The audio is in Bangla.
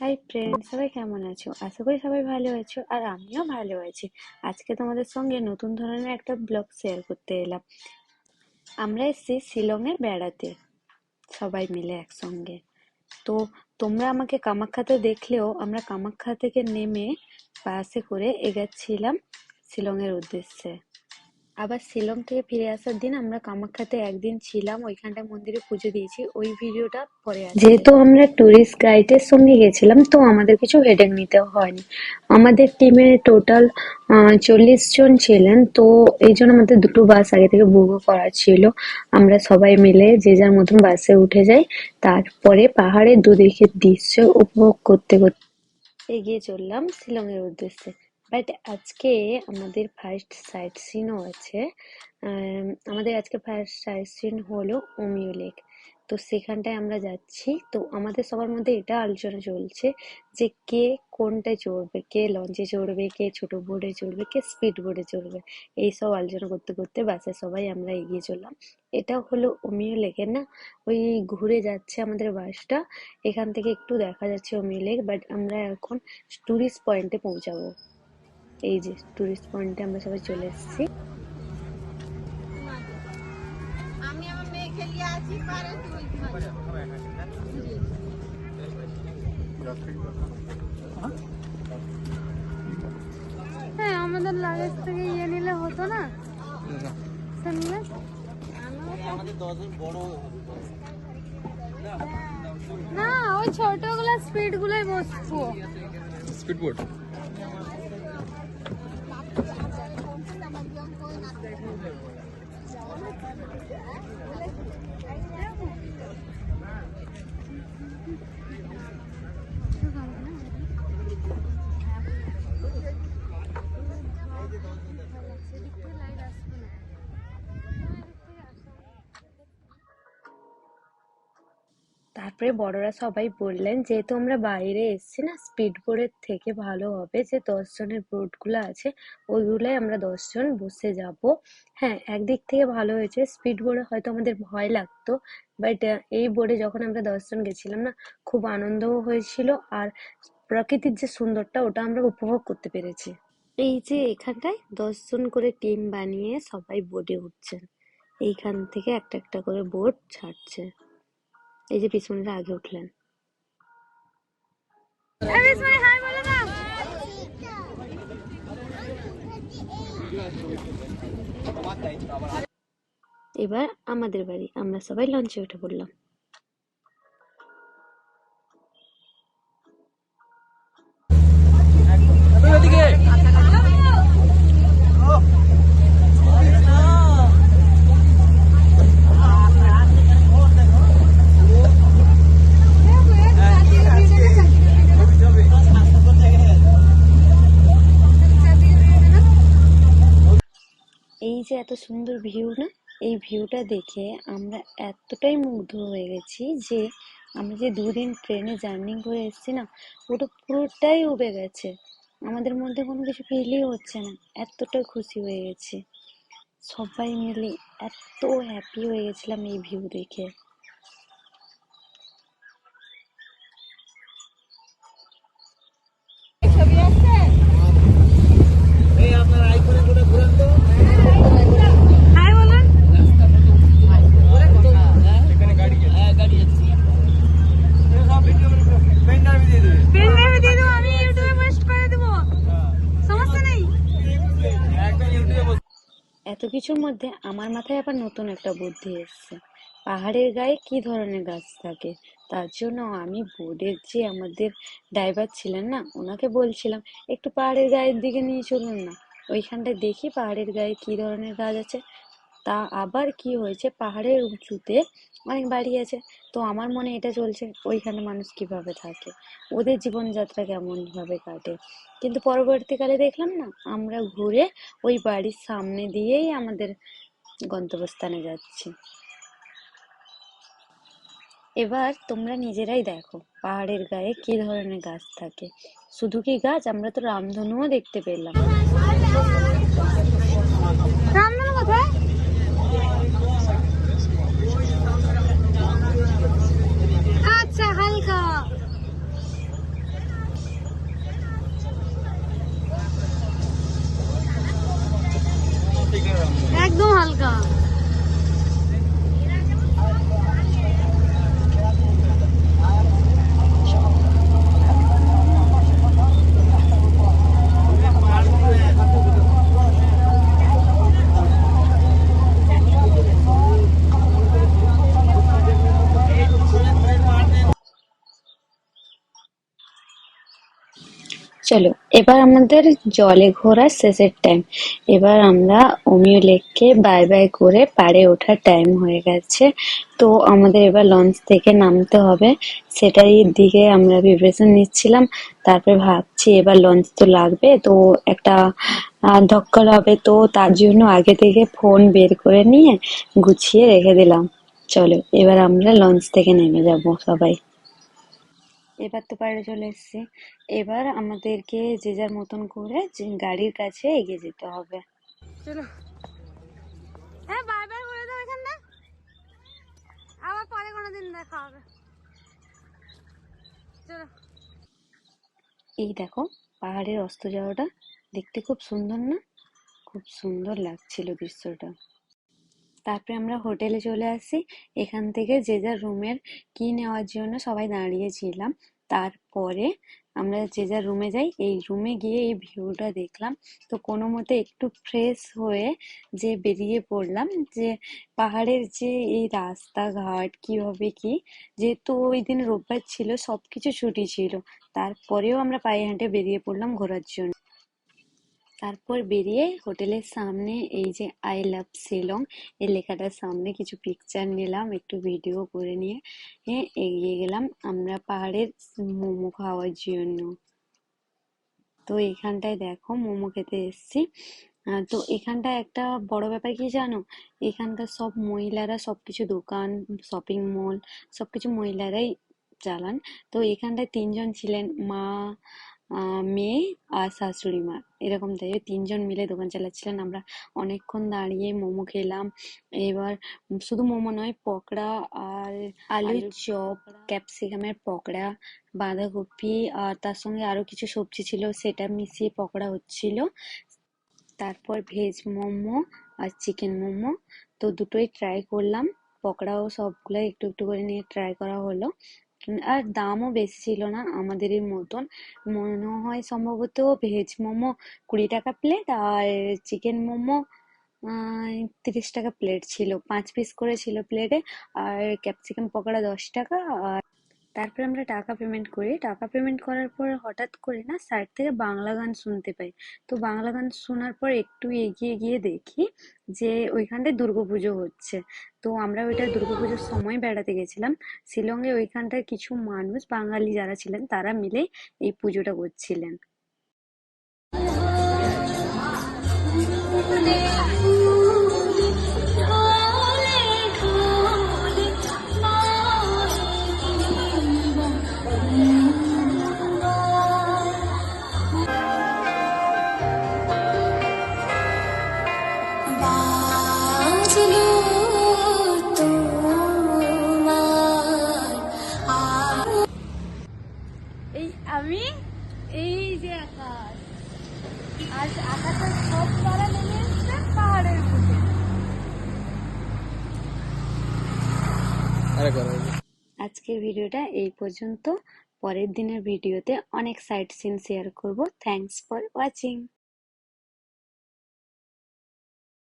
হাই ফ্রেন্ড সবাই কেমন আছো? আশা করি সবাই ভালো আছো আর আমিও ভালো আছি। আজকে তোমাদের সঙ্গে নতুন ধরনের একটা ব্লগ শেয়ার করতে এলাম। আমরা এসেছি শিলংয়ে বেড়াতে সবাই মিলে একসঙ্গে। তো তোমরা আমাকে কামাখ্যাতে দেখলেও আমরা কামাখ্যা থেকে নেমে বাসে করে এগাচ্ছিলাম শিলংয়ের উদ্দেশ্যে। আবার শিলং থেকে ফিরে আসার দিন আমরা কামাখ্যাতে একদিন ছিলাম, ওইখানটায় মন্দিরে পুজো দিয়েছি। ওই ভিডিওটা পরে যেহেতু আমরা টুরিস্ট গাইডের সঙ্গে গেছিলাম, তো আমাদের কিছু হেডেক নিতে হয়নি। আমাদের টিমে টোটাল চল্লিশ জন ছিলেন, তো এই জন্য আমাদের দুটো বাস আগে থেকে বুকও করা ছিল। আমরা সবাই মিলে যে যার মতন বাসে উঠে যাই, তারপরে পাহাড়ের দুদিকের দৃশ্য উপভোগ করতে করতে এগিয়ে চললাম শিলংয়ের উদ্দেশ্যে। বাট আজকে আমাদের ফার্স্ট সাইট সিনও আছে। আম, আমাদের আজকে ফার্স্ট সাইট সিন হলো ওমিও লেক। তো সেখানটায় আমরা যাচ্ছি। তো আমাদের সবার মধ্যে এটা আলোচনা চলছে যে কে কোনটায় চড়বে কে লঞ্চে চড়বে কে ছোট বোর্ডে চড়বে কে স্পিড বোর্ডে চড়বে। এইসব আলোচনা করতে করতে বাসে সবাই আমরা এগিয়ে চললাম। এটা হলো ওমিও লেকের না? ওই ঘুরে যাচ্ছে আমাদের বাসটা। এখান থেকে একটু দেখা যাচ্ছে ওমিও লেক বাট আমরা এখন টুরিস্ট পয়েন্টে পৌঁছাবো। এই যে টুরিস্ট পয়েন্টে আমরা সবাই চলে এসেছি। হ্যাঁ আমাদের লাগেজ থেকে ইয়ে নিলে হতো না? না ওই ছোটগুলো স্পিড গুলোই বসবো স্পিড বোট তারপরে বড়রা সবাই বললেন যেহেতু আমরা বাইরে এসেছি না স্পিড বোর্ডের থেকে ভালো হবে যে দশজনের বোর্ডগুলো আছে, ওইগুলোয় আমরা দশজন বসে যাব। হ্যাঁ একদিক থেকে ভালো হয়েছে। স্পিড বোর্ডে হয়তো আমাদের ভয় লাগতো বাট এই বোর্ডে যখন আমরা দশজন গেছিলাম না, খুব আনন্দও হয়েছিল আর প্রকৃতির যে সুন্দরটা, ওটা আমরা উপভোগ করতে পেরেছি। এই যে এখানটায় দশজন করে টিম বানিয়ে সবাই বোর্ডে উঠছেন, এইখান থেকে একটা একটা করে বোর্ড ছাড়ছে। এই যে পিছনটা আগে উঠলেন। হাই বলে দাও এবার আমাদের বাড়ি আমরা সবাই লঞ্চে উঠে পড়লাম। এই যে এত সুন্দর ভিউ না, এই ভিউটা দেখে আমরা এতটাই মুগ্ধ হয়ে গেছি যে আমরা যে দুদিন ট্রেনে জার্নি করে এসেছি না, ওটা পুরোটাই উবে গেছে। আমাদের মধ্যে কোনো কিছু ফিলই হচ্ছে না, এতটা খুশি হয়ে গেছি। সবাই মিলে এত হ্যাপি হয়ে গেছিলাম এই ভিউ দেখে। এত কিছুর মধ্যে আমার মাথায় আবার নতুন একটা বুদ্ধি এসছে। পাহাড়ের গায়ে কি ধরনের গাছ থাকে? তার জন্য আমি বোর্ডের যে আমাদের ড্রাইভার ছিলেন না, ওনাকে বলছিলাম, একটু পাহাড়ের গায়ের দিকে নিয়ে চলুন না। ওইখানটায় দেখি পাহাড়ের গায়ে কি ধরনের গাছ আছে। তা আবার কি হয়েছে? পাহাড়ের উঁচুতে অনেক বাড়ি আছে। তো আমার মনে এটা চলছে, ওইখানে মানুষ কীভাবে থাকে? ওদের জীবনযাত্রা কেমন ভাবে কাটে? কিন্তু পরবর্তীকালে দেখলাম না, আমরা ঘুরে ওই বাড়ির সামনে দিয়েই আমাদের গন্তব্যস্থানে যাচ্ছি। এবার তোমরা নিজেরাই দেখো, পাহাড়ের গায়ে কি ধরনের গাছ থাকে। শুধু কি গাছ? আমরা তো রামধনুও দেখতে পেলাম। হালকা চলো, এবার আমাদের জলে ঘোরার শেষের টাইম এবার আমরা অমিয় লেককে বাই বাই করে পাড়ে ওঠার টাইম হয়ে গেছে। তো আমাদের এবার লঞ্চ থেকে নামতে হবে। সেটাই দিকে আমরা প্রিপারেশন নিচ্ছিলাম। তারপরে ভাবছি এবার লঞ্চ তো লাগবে, তো একটা ধক্কর হবে। তো তার জন্য আগে থেকে ফোন বের করে নিয়ে গুছিয়ে রেখে দিলাম। চলো, এবার আমরা লঞ্চ থেকে নেমে যাব সবাই। এবার তো পাড়ে চলে এসেছি। এবার আমাদেরকে যে যার মতন করে গাড়ির কাছে এগিয়ে যেতে হবে। চলো। হ্যাঁ করে দাও এখানটা আবার পরে কোনোদিন দেখা হবে। চলো। এই দেখো পাহাড়ের অস্ত যাওয়াটা দেখতে খুব সুন্দর না? খুব সুন্দর লাগছিল দৃশ্যটা। তারপরে আমরা হোটেলে চলে আসি। এখান থেকে যে যার রুমের কি নেওয়ার জন্য সবাই দাঁড়িয়েছিলাম। তারপরে আমরা যে যার রুমে যাই, এই রুমে গিয়ে এই ভিউটা দেখলাম। তো কোনো মতে একটু ফ্রেশ হয়ে যে বেরিয়ে পড়লাম যে পাহাড়ের যে এই রাস্তাঘাট কীভাবে কি, যেহেতু ওই দিন রোববার ছিল সব কিছু ছুটি ছিল। তারপরেও আমরা পায়ে হেঁটে বেরিয়ে পড়লাম ঘোরার জন্য। তারপর বেরিয়ে হোটেলের সামনে এই যে আই লাভ শিলং এই লেখাটার সামনে কিছু পিকচার নিলাম, একটু ভিডিও করে নিয়ে এগিয়ে গেলাম আমরা পাহাড়ের মোমো খাওয়ার জন্য। তো এখানটায় দেখো মোমো খেতে এসেছি। তো এখানটা একটা বড় ব্যাপার কি জানো? এখানকার সব মহিলারা সবকিছু দোকান শপিং মল সবকিছু মহিলারাই চালান। তো এখানটায় তিনজন ছিলেন, মা মেয়ে আর শাশুড়ি মা। এরকম তাই তিনজন মিলে দোকান চালাচ্ছিলেন। আমরা অনেকক্ষণ দাঁড়িয়ে মোমো খেলাম। এবার শুধু মোমো নয় পকোড়া আর আলুর চপ ক্যাপসিকামের পকোড়া বাঁধাকপি আর তার সঙ্গে আরও কিছু সবজি ছিল সেটা মিশিয়ে পকোড়া হচ্ছিল। তারপর ভেজ মোমো আর চিকেন মোমো। তো দুটোই ট্রাই করলাম। পকোড়াও সবগুলো একটু একটু করে নিয়ে ট্রাই করা হলো। আর দামও বেশি ছিল না আমাদেরই মতন। মনে হয় সম্ভবত ভেজ মোমো কুড়ি টাকা প্লেট আর চিকেন মোমো তিরিশ টাকা প্লেট ছিল। পাঁচ পিস করে ছিল প্লেটে আর ক্যাপসিকাম পকোড়া দশ টাকা আর তারপরে আমরা টাকা পেমেন্ট করি। টাকা পেমেন্ট করার পর হঠাৎ করে না সাইড থেকে বাংলা গান শুনতে পাই। তো বাংলা গান শোনার পর একটু এগিয়ে গিয়ে দেখি যে ওইখানটায় দুর্গাপুজো হচ্ছে। তো আমরা ওইটা দুর্গাপুজোর সময় বেড়াতে গেছিলাম। শিলংয়ে ওইখানটায় কিছু মানুষ, বাঙালি যারা ছিলেন, তারা মিলে এই পুজোটা করছিলেন। আজকের ভিডিওটা এই পর্যন্ত। পরের দিনের ভিডিওতে অনেক সাইট সিন শেয়ার করব। Thanks for watching